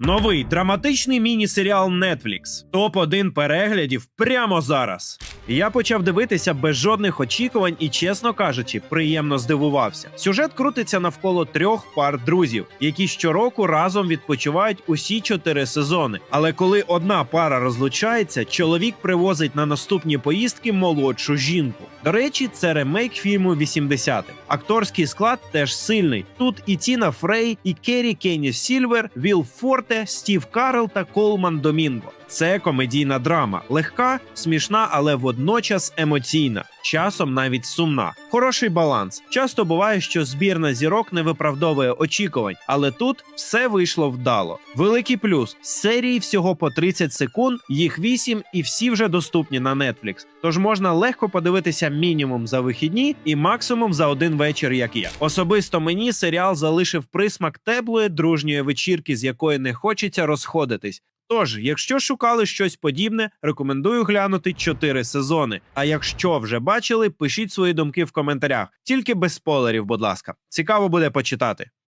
Новий драматичний міні-серіал Netflix. Топ-1 переглядів прямо зараз. Я почав дивитися без жодних очікувань і, чесно кажучи, приємно здивувався. Сюжет крутиться навколо трьох пар друзів, які щороку разом відпочивають усі чотири сезони. Але коли одна пара розлучається, чоловік привозить на наступні поїздки молодшу жінку. До речі, це ремейк фільму 80-х. Акторський склад теж сильний. Тут і Тіна Фрей, і Керрі Кенні Сільвер, Віл Форте, Стів Карл та Колман Домінго. Це комедійна драма, легка, смішна, але водночас емоційна, часом навіть сумна. Хороший баланс. Часто буває, що збірна зірок не виправдовує очікувань, але тут все вийшло вдало. Великий плюс серії всього по 30 секунд, їх 8 і всі вже доступні на Netflix. Тож можна легко подивитися мінімум за вихідні і максимум за один вечір, як я. Особисто мені серіал залишив присмак теплої дружньої вечірки, з якої не хочеться розходитись. Тож, якщо шукали щось подібне, рекомендую глянути 4 сезони. А якщо вже бачили, пишіть свої думки в коментарях. Тільки без спойлерів, будь ласка. Цікаво буде почитати.